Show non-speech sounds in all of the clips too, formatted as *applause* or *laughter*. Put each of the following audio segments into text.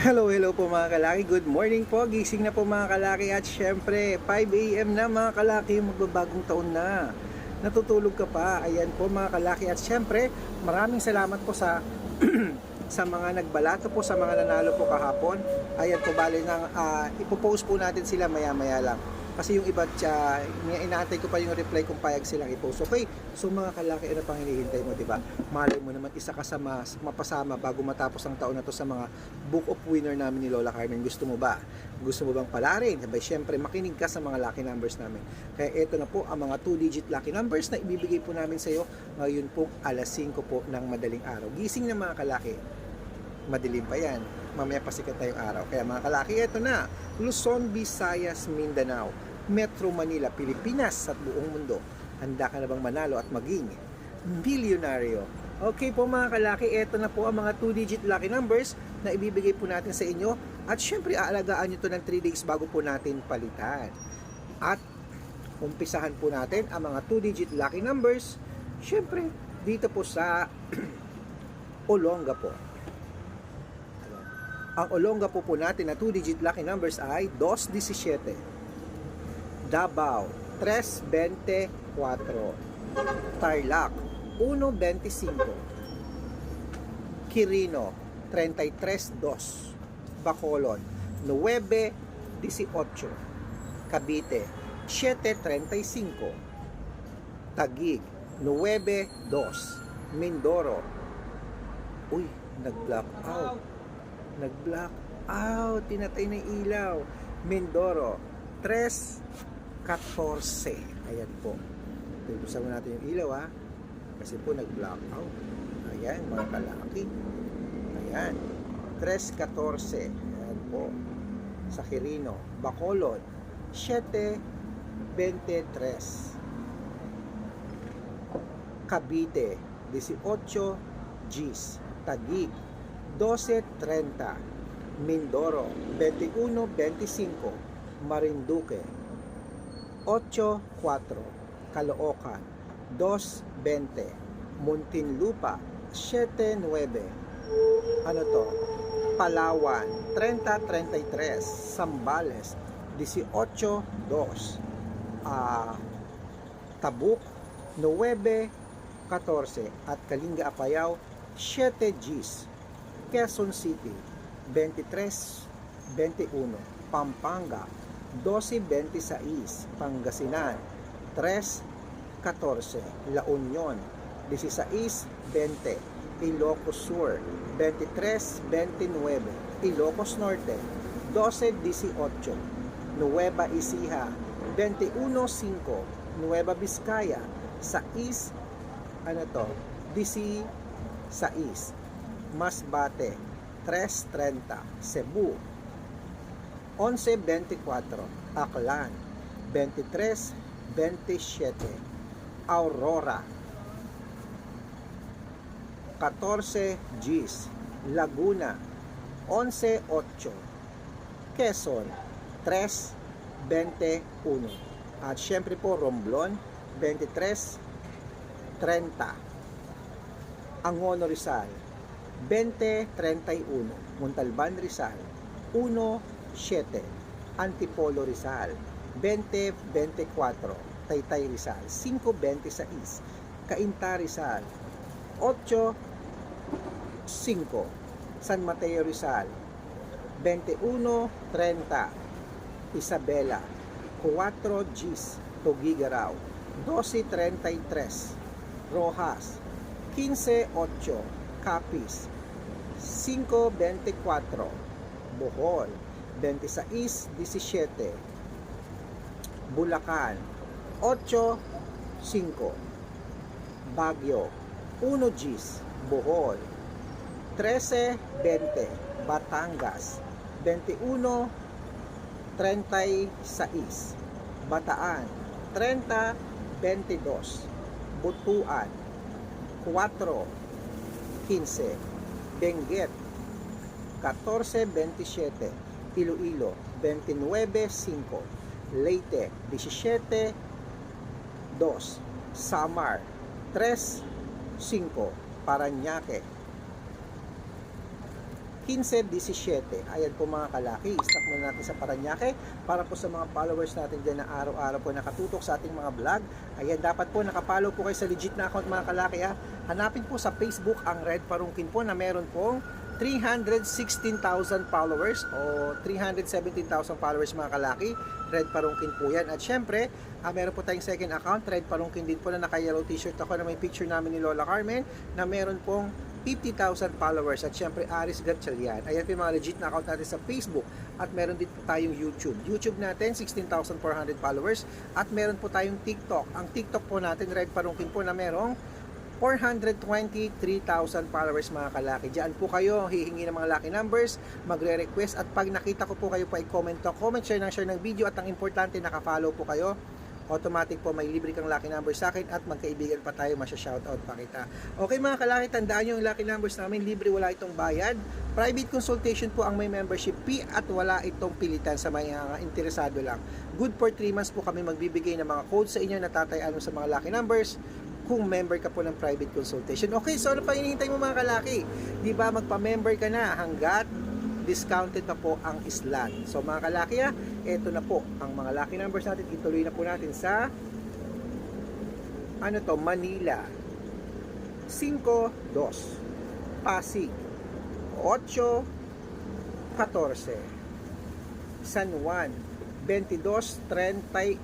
Hello, hello po mga kalaki. Good morning po. Gising na po mga kalaki at syempre 5 a.m. na mga kalaki. Magbabagong taon na. Natutulog ka pa. Ayan po mga kalaki at syempre maraming salamat po sa *clears throat* sa mga nagbalato po sa mga nanalo po kahapon. Ayan po bali nang uh, ipopost po natin sila maya maya lang. Kasi yung iba tsa, inaantay ko pa yung reply kung payag silang i-post. Okay, so mga kalaki, ano pang hinihintay mo, di ba? Malay mo naman, isa ka sa mas, mapasama bago matapos ang taon na to sa mga book of winner namin ni Lola Carmen. Gusto mo ba? Gusto mo bang palarin? Sabay, syempre, makinig ka sa mga lucky numbers namin. Kaya ito na po ang mga 2-digit lucky numbers na ibibigay po namin sa iyo ngayon po alas 5 po ng madaling araw. Gising na mga kalaki madilim pa yan. Mamaya pasikat na yung araw. Kaya mga kalaki, ito na. Luzon, Visayas, Mindanao, Metro Manila, Pilipinas at buong mundo. Handa ka na bang manalo at maging milyonaryo? Okay po mga kalaki, ito na po ang mga 2-digit lucky numbers na ibibigay po natin sa inyo. At syempre, aalagaan nyo to ng 3 days bago po natin palitan. At umpisahan po natin ang mga 2-digit lucky numbers. Syempre, dito po sa *clears throat* Olonga po. Ang Olonga po po natin na 2-digit lucky numbers ay 217, Davao 324, Tarlac 125, Quirino 332, Bacolod 918, Cavite 735, Taguig 92, Mindoro Uy, nag-black out nag-black out, tinatay na ilaw. Mindoro, 3.14. Ayan po. Tubusan mo natin yung ilaw ha. Kasi po nag-black out. Ayan, mga kalaki. Ayan. 3.14. Ayan po. Sa Quirino. Bacolod, 7.23. Cavite, 18 Gs. Taguig, 12.30 Mindoro 21.25 Marinduque 8.4 Caloocan 2.20 Muntinlupa 7.9 Ano to? Palawan 30.33 Sambales 18.2 ah Tabuk 9.14 at Kalinga Apayao 7 Gs Quezon City 23-21 Pampanga 12-26 Pangasinan 3-14 La Union 16-20 Ilocos Sur 23-29 Ilocos Norte 12-18 Nueva Ecija 21-5 Nueva Vizcaya 6 ano to? 16 Masbate 3.30 Cebu. 11.24 Aklan. 23.27 Aurora. 14 Gs Laguna. 11.8 Quezon. 3.21 at syempre po Romblon. 23.30 Angono Rizal 2031 Montalban Rizal. 17 Antipolo Rizal. 2024 Taytay Rizal. 526 Cainta Rizal. 8 5 San Mateo Rizal. 21.30 Isabela. 4 Gs Tugigaraw. 12.33 Rojas. 15.8 Capiz 5.24 Bohol. 26.17 Bulacan. 8.5 Baguio. 1 Gs Bohol. 13.20 Batangas. 21.36 Bataan. 30.22 Butuan. 4 15 Benguet 14.27 Iloilo 29.5 Leyte 17 2 Samar 3 5 Paranaque 15-17. Ayan po mga kalaki. Stop muna natin sa Paranaque para po sa mga followers natin dyan na araw-araw po nakatutok sa ating mga vlog. Ayan, dapat po nakapollow po kayo sa legit na account mga kalaki ha. Hanapin po sa Facebook ang Red Parungkin po na meron pong 316,000 followers o 317,000 followers mga kalaki. Red Parungkin po yan. At syempre, ah, meron po tayong second account, Red Parungkin din po na naka-yellow t-shirt ako na may picture namin ni Lola Carmen na meron pong 50,000 followers at syempre Aris Gatchalian. Ayan po yung mga legit na account natin sa Facebook at meron din po tayong YouTube. YouTube natin 16,400 followers at meron po tayong TikTok. Ang TikTok po natin Red Parungkin po na merong 423,000 followers mga kalaki. Diyan po kayo hihingi ng mga lucky numbers, magre-request at pag nakita ko po kayo pa i-comment to, comment, share ng share ng video at ang importante naka-follow po kayo automatic po may libre kang lucky number sa akin at magkaibigan pa tayo, masya-shoutout pa kita. Okay mga kalaki, tandaan nyo yung lucky numbers namin, libre wala itong bayad. Private consultation po ang may membership fee at wala itong pilitan sa mga interesado lang. Good for 3 months po kami magbibigay ng mga codes sa inyo na tatayaan sa mga lucky numbers kung member ka po ng private consultation. Okay, so ano pa hinihintay mo mga kalaki? Di ba magpa-member ka na hanggat discounted na po ang islan. So mga kalaki ah, eto na po ang mga lucky numbers natin. Ituloy na po natin sa ano to, Manila 5-2 Pasig 8-14 San Juan 22-31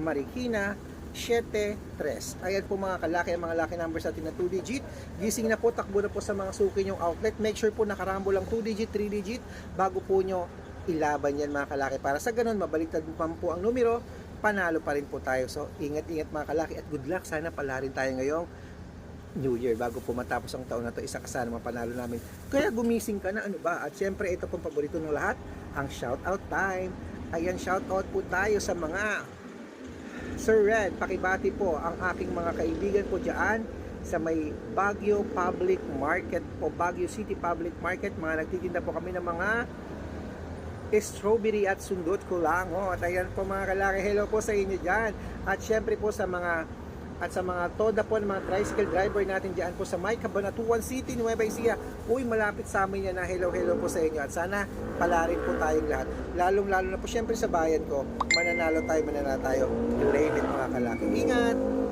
Marikina 7-3. Ayan po mga kalaki, ang mga laki numbers natin na 2 digit. Gising na po, takbo na po sa mga suki yung outlet. Make sure po nakarambo lang 2 digit, 3 digit bago po nyo ilaban yan mga kalaki. Para sa ganun, mabaliktad pa po ang numero, panalo pa rin po tayo. So, ingat-ingat mga kalaki at good luck. Sana pala rin tayo ngayong New Year bago po matapos ang taon na to isa ka sana mapanalo namin kaya gumising ka na ano ba at syempre ito pong paborito ng lahat ang shout out time ayan shout out po tayo sa mga Sir Red, pakibati po ang aking mga kaibigan po dyan sa may Baguio Public Market po, Baguio City Public Market. Mga nagtitinda po kami ng mga strawberry at sundot ko lang. Oh, at ayan po mga kalaki, hello po sa inyo dyan. At syempre po sa mga at sa mga toda po ng mga tricycle driver natin dyan po sa May Cabanatuan City, Nueva Ecija. Uy, malapit sa amin yan na hello hello po sa inyo at sana pala rin po tayong lahat. Lalong lalo na po syempre sa bayan ko, mananalo tayo, mananalo tayo. Claim it mga kalaki. Ingat!